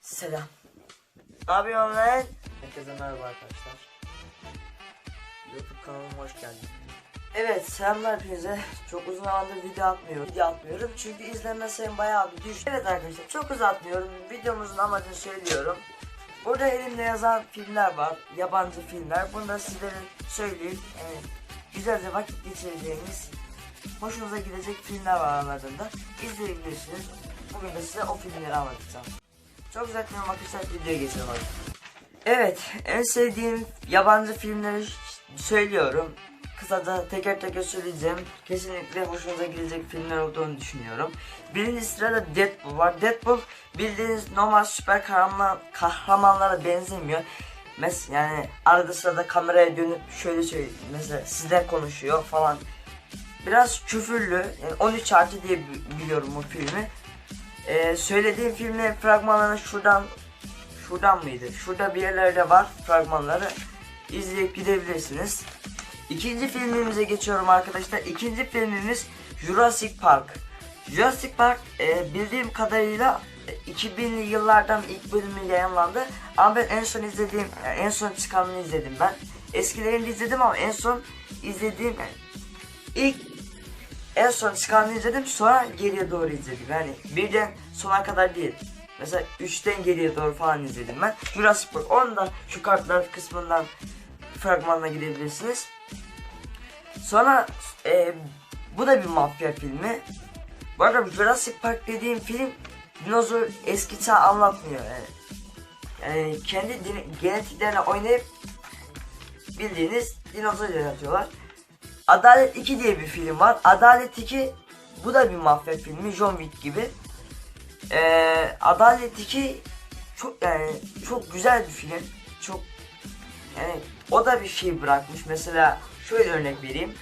Selam. Ne yapıyorsun lan? Herkese merhaba arkadaşlar. YouTube kanalıma hoş geldin. Evet selamlar hepinize. Çok uzun zamandır video atmıyorum. Video atmıyorum çünkü izlenme sayım bayağı bir düştü. Evet arkadaşlar çok uzatmıyorum. Videomuzun amacını söylüyorum. Burada elimde yazan filmler var. Yabancı filmler. Bunu da sizlere söyleyeyim. Evet, güzelce vakit geçireceğiniz hoşunuza gidecek filmler var aralarında. İzleyebilirsiniz. Bugün de size o filmleri anlatacağım. Çok uzatmıyorum arkadaşlar videoya geçelim hadi. Evet en sevdiğim yabancı filmleri söylüyorum. Kısaca teker teker söyleyeceğim. Kesinlikle hoşunuza gidecek filmler olduğunu düşünüyorum. Birinci sırada Deadpool var. Deadpool bildiğiniz normal süper kahraman, kahramanlara benzemiyor. Mes yani arada sırada kameraya dönüp şöyle söyleyeyim. Mesela sizden konuşuyor falan. Biraz küfürlü. Yani 13 artı diye bi- biliyorum bu filmi. Ee, söylediğim filmin fragmanlarını şuradan şuradan mıydı? Şurada bir yerlerde var fragmanları. İzleyip gidebilirsiniz. İkinci filmimize geçiyorum arkadaşlar. İkinci filmimiz Jurassic Park. Jurassic Park e, bildiğim kadarıyla e, 2000'li yıllardan ilk bölümü yayınlandı. Ama ben en son izlediğim, e, en son çıkanını izledim ben. Eskilerini izledim ama en son izlediğim e, ilk en son çıkanını izledim sonra geriye doğru izledim. Yani birden sona kadar değil. Mesela 3'ten geriye doğru falan izledim ben. Jurassic Park. Onu da şu kartlar kısmından fragmanına gidebilirsiniz. Sonra e, bu da bir mafya filmi. Bu arada Jurassic Park dediğim film dinozor eski çağ anlatmıyor. Yani, yani kendi genetiklerine oynayıp bildiğiniz dinozor yaratıyorlar. Adalet 2 diye bir film var. Adalet 2 bu da bir mafya filmi John Wick gibi. Ee, Adalet 2 çok yani çok güzel bir film. Çok yani o da bir şey bırakmış. Mesela şöyle örnek vereyim.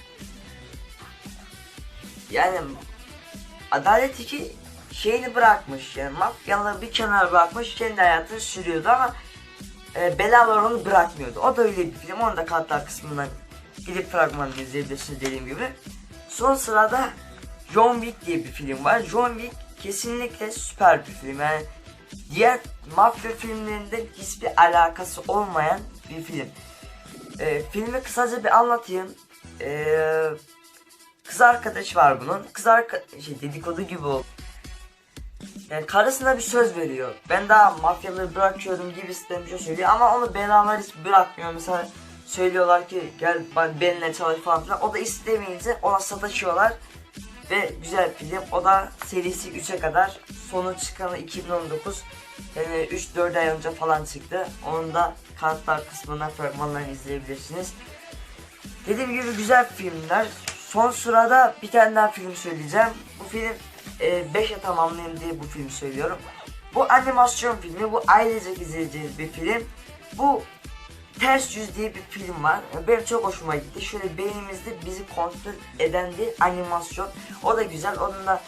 Yani Adalet 2 şeyini bırakmış. Yani mafyaları bir kenara bırakmış. Kendi hayatını sürüyordu ama e, belalar onu bırakmıyordu. O da öyle bir film. Onu da kartlar kısmından gidip fragmanını izleyebilirsiniz dediğim gibi. Son sırada John Wick diye bir film var. John Wick kesinlikle süper bir film. Yani diğer mafya filmlerinde hiçbir alakası olmayan bir film. Ee, filmi kısaca bir anlatayım. Ee, kız arkadaş var bunun. Kız arka şey dedikodu gibi oldu. Yani karısına bir söz veriyor. Ben daha mafyaları bırakıyorum gibisinden bir şey söylüyor ama onu belalar hiç bırakmıyor. Mesela söylüyorlar ki gel ben benimle çalış falan filan. O da istemeyince ona sataşıyorlar. Ve güzel film. O da serisi 3'e kadar. Sonu çıkanı 2019. Yani 3-4 ay önce falan çıktı. Onun da kartlar kısmından fragmanlarını izleyebilirsiniz. Dediğim gibi güzel filmler. Son sırada bir tane daha film söyleyeceğim. Bu film 5'e tamamlayayım diye bu filmi söylüyorum. Bu animasyon filmi. Bu ailecek izleyeceğiniz bir film. Bu Ters Yüz diye bir film var. Benim çok hoşuma gitti. Şöyle beynimizde bizi kontrol eden bir animasyon. O da güzel. Onu da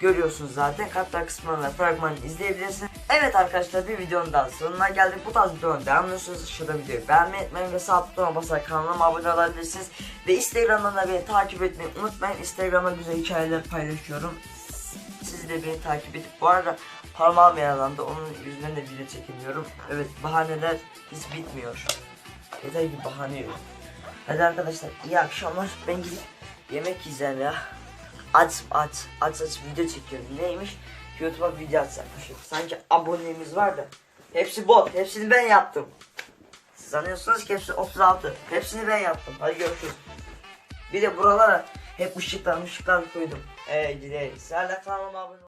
görüyorsunuz zaten. Kartlar kısmında fragmanı izleyebilirsiniz. Evet arkadaşlar bir videonun daha sonuna geldik. Bu tarz videonun devamını istiyorsanız şurada videoyu beğenmeyi unutmayın ve sağ butonuna basarak kanalıma abone olabilirsiniz. Ve Instagram'dan da beni takip etmeyi unutmayın. Instagram'da güzel hikayeler paylaşıyorum. De beni takip edip bu arada parmağım yaralandı. Onun yüzünden de video çekemiyorum. Evet bahaneler hiç bitmiyor. Yeter ki bahane yok. Hadi arkadaşlar iyi akşamlar. Ben gidip yemek yiyeceğim ya. Aç aç aç aç video çekiyorum. Neymiş? YouTube'a video atacakmışım. Sanki abonemiz var da. Hepsi bot. Hepsini ben yaptım. Siz sanıyorsunuz ki hepsi 36. Hepsini ben yaptım. Hadi görüşürüz. Bir de buralara hep ışıklar ışıklar koydum. Gidelim. Sen de kanalıma abone.